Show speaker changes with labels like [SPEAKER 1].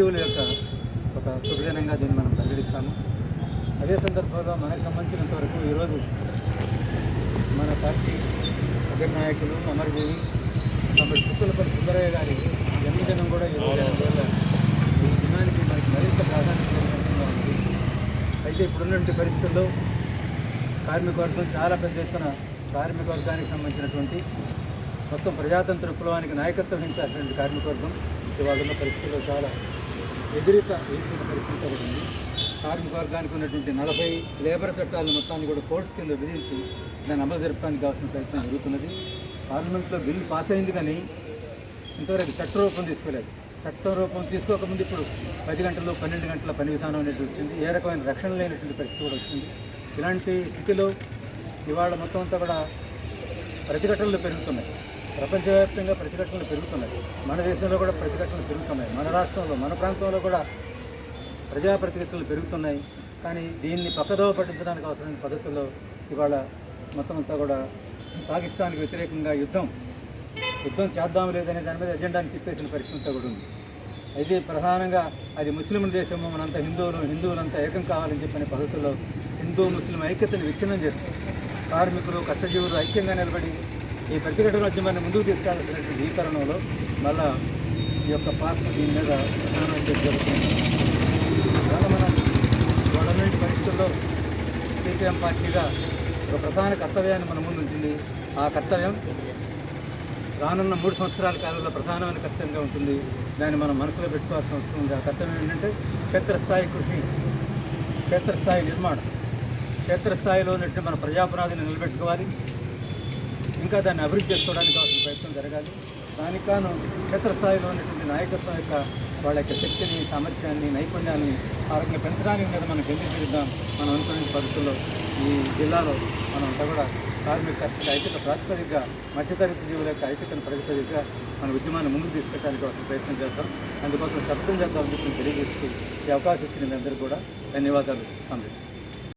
[SPEAKER 1] కష్టజీవుల యొక్క ఒక శుభజనంగా దీన్ని మనం పరిగణిస్తాము. అదే సందర్భంలో మనకు సంబంధించినంత వరకు ఈరోజు మన పార్టీ అగ్రనాయకులు అమర్జీవి తమ పుత్తులపల్లి సుందరయ్య గారి జన్మదినం కూడా ఈరోజు ఈ దినానికి మనకి మరింత ప్రాధాన్యత ఉంది అయితే ఇప్పుడున్నటువంటి పరిస్థితుల్లో కార్మిక వర్గం చాలా పెద్ద ఎత్తున కార్మిక వర్గానికి సంబంధించినటువంటి మొత్తం ప్రజాతంత్ర విప్లవానికి నాయకత్వం వహించాల్సినటువంటి కార్మికవర్గం ఇవాళ ఉన్న పరిస్థితుల్లో చాలా ఎదురిత ఎదుర్కొన్న పరిస్థితి ఒకటి కార్మిక వర్గానికి ఉన్నటువంటి నలభై లేబర్ చట్టాలను మొత్తాన్ని కూడా కోర్ట్స్ కింద విధించి దాన్ని అమలు జరపడానికి కావాల్సిన ప్రయత్నం జరుగుతున్నది. పార్లమెంట్లో బిల్లు పాస్ అయింది కానీ ఇంతవరకు చట్ట రూపం తీసుకోలేదు. చట్ట రూపం తీసుకోకముందు ఇప్పుడు పది గంటలు పన్నెండు గంటల పని విధానం అనేది వచ్చింది. ఏ రకమైన రక్షణ లేనటువంటి పరిస్థితి కూడా వచ్చింది. ఇలాంటి స్థితిలో ఇవాళ మొత్తం అంతా కూడా ప్రతిఘటనలు పెరుగుతున్నాయి. ప్రపంచవ్యాప్తంగా ప్రతిఘటనలు పెరుగుతున్నాయి. మన దేశంలో కూడా ప్రతిఘటనలు పెరుగుతున్నాయి. మన రాష్ట్రంలో మన ప్రాంతంలో కూడా ప్రజా ప్రతిఘటనలు పెరుగుతున్నాయి. కానీ దీన్ని పక్కదోవ పట్టించడానికి అవసరమైన పద్ధతుల్లో ఇవాళ మొత్తం అంతా కూడా పాకిస్తాన్కి వ్యతిరేకంగా యుద్ధం యుద్ధం చేద్దాం లేదనే దాని మీద ఎజెండాని తిప్పేసిన పరిస్థితి కూడా ఉంది. అయితే ప్రధానంగా అది ముస్లింల దేశము మనంతా హిందువులు హిందువులంతా ఏకం కావాలని చెప్పిన పద్ధతుల్లో హిందూ ముస్లిం ఐక్యతను విచ్ఛిన్నం చేస్తారు కార్మికులు కష్టజీవులు ఐక్యంగా నిలబడి ఈ ప్రతిఘటన ఉద్యమాన్ని ముందుకు తీసుకెళ్ళాల్సినటువంటి ఈ తరుణంలో మళ్ళా ఈ యొక్క పార్టీ దీని మీద ప్రధానమైన జరుగుతుంది. మనం గవర్నమెంట్ పరిస్థితుల్లో సిపిఎం పార్టీగా ఒక ప్రధాన కర్తవ్యాన్ని మన ముందు ఉంచింది. ఆ కర్తవ్యం రానున్న మూడు సంవత్సరాల కాలంలో ప్రధానమైన కర్తవ్యంగా ఉంటుంది. దాన్ని మనం మనసులో పెట్టుకోవాల్సిన అవసరం ఉంది. ఆ కర్తవ్యం ఏంటంటే క్షేత్రస్థాయి కృషి క్షేత్రస్థాయి నిర్మాణం. క్షేత్రస్థాయిలో ఉన్నట్టు మన ప్రజాపునాదిని నిలబెట్టుకోవాలి. ఇంకా దాన్ని అభివృద్ధి చేసుకోవడానికి కావాల్సిన ప్రయత్నం జరగాలి. దానికి కాను క్షేత్రస్థాయిలో ఉన్నటువంటి నాయకత్వం యొక్క వాళ్ళ యొక్క శక్తిని సామర్థ్యాన్ని నైపుణ్యాన్ని ఆరోగ్యం పెంచడానికి మీద మనం కేంద్రీకరిద్దాం మనం అనుకునే పద్ధతుల్లో ఈ జిల్లాలో మనం అంతా కూడా కార్మిక ఐక్యత ప్రాతిపదికగా మధ్యతరగతి జీవుల యొక్క ఐక్యతను ప్రాతిపదికగా మన ఉద్యమాన్ని ముందుకు తీసుకెళ్ళడానికి కోసం ప్రయత్నం చేద్దాం. అందుకోసం శబ్దం చేద్దామని చెప్పి తెలియజేస్తూ ఈ అవకాశం ఇచ్చిన మీ అందరికీ కూడా ధన్యవాదాలు. కాంగ్రెస్.